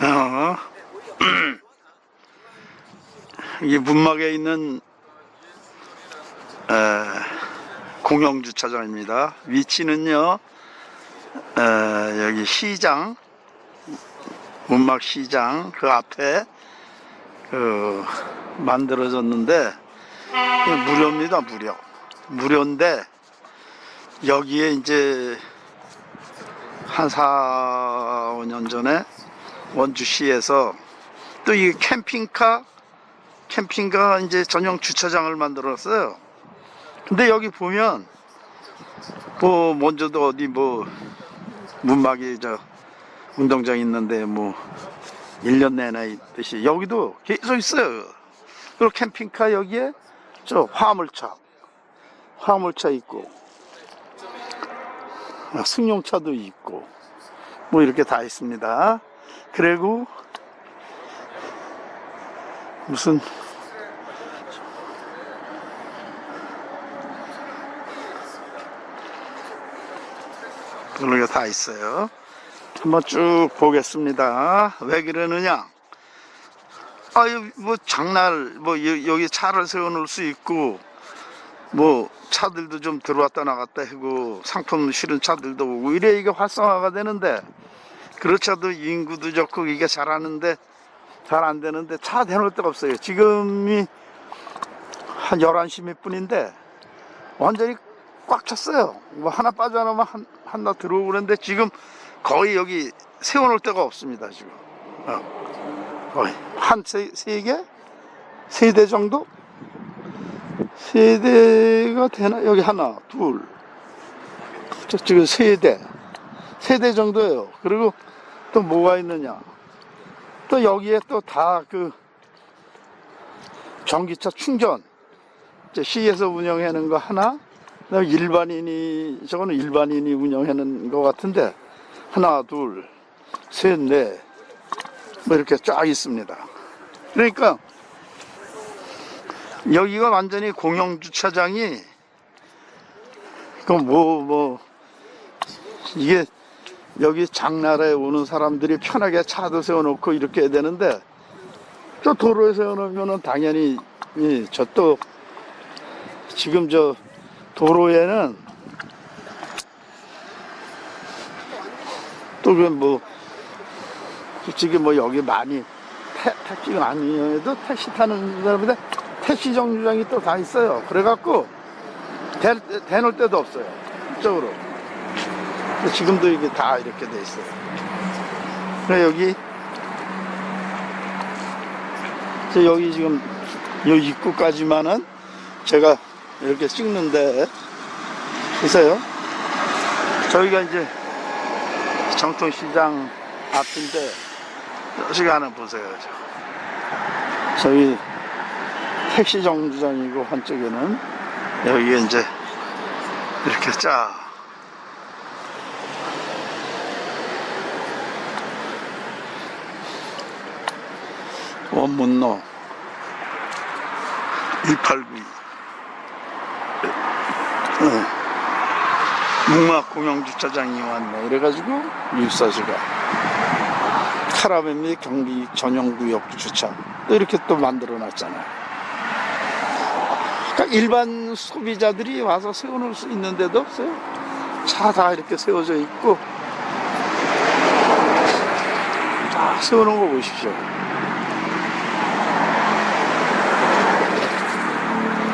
어. 이 문막에 있는 에, 공영 주차장입니다. 위치는요, 에, 여기 시장, 문막 시장 그 앞에 그 만들어졌는데 무료입니다, 무료. 무료인데 여기에 이제 한 4, 5년 전에 원주시에서 또 이 캠핑카 캠핑카 이제 전용 주차장을 만들었어요. 근데 여기 보면 뭐 먼저도 어디 뭐 문막이 저 운동장 있는데 뭐 1년 내내 있듯이 여기도 계속 있어요. 그리고 캠핑카 여기에 저 화물차 화물차 있고 아, 승용차도 있고 뭐 이렇게 다 있습니다. 그리고 무슨 그런 게 다 있어요. 한번 쭉 보겠습니다. 왜 그러느냐? 아유 뭐 장날 뭐 여- 여기 차를 세워놓을 수 있고 뭐 차들도 좀 들어왔다 나갔다 하고 상품 실은 차들도 오고 이래 이게 활성화가 되는데 그렇자도 인구도 좋고 이게 잘하는데 잘 안 되는데 차 대놓을 데가 없어요. 지금이 한 11시 몇 분인데 완전히 꽉 찼어요. 뭐 하나 빠져나오면 한, 하나 들어오고 그러는데 지금 거의 여기 세워놓을 데가 없습니다. 지금. 어. 거의 한 세, 세 개? 세 대 정도? 세 대가 되나? 여기 하나, 둘. 저, 지금 세 대. 세대 정도예요. 그리고 또 뭐가 있느냐. 또 여기에 또 다 그 전기차 충전. 시에서 운영하는 거 하나. 일반인이, 저거는 일반인이 운영하는 거 같은데. 하나, 둘, 셋, 넷. 뭐 이렇게 쫙 있습니다. 그러니까 여기가 완전히 공영 주차장이 그뭐 뭐 이게 여기 장나라에 오는 사람들이 편하게 차도 세워놓고 이렇게 해야 되는데 저 도로에 세워놓으면은 당연히 저 또 지금 저 도로에는 또 그 뭐 솔직히 뭐 여기 많이 태, 택시가 아니어도 택시 타는 사람인데 택시 정류장이 또 다 있어요. 그래갖고 대, 대놓을 데도 없어요. 이쪽으로. 지금도 이게 다 이렇게 돼 있어요. 그래 여기 저 여기 지금 요 입구까지만은 제가 이렇게 찍는데 보세요. 저희가 이제 정통시장 앞인데 하나 보세요. 저. 저기 택시 정류장이고 한쪽에는. 여기에 이제 이렇게 쫙. 원문로 1892 어. 문막 공영주차장이 왔네. 이래가지고 일사시가. 카라벤 및 경비 전용구역 주차. 또 이렇게 또 만들어 놨잖아요 일반 소비자들이 와서 세워놓을 수 있는 데도 없어요. 차 다 이렇게 세워져 있고. 다 세워놓은 거 보십시오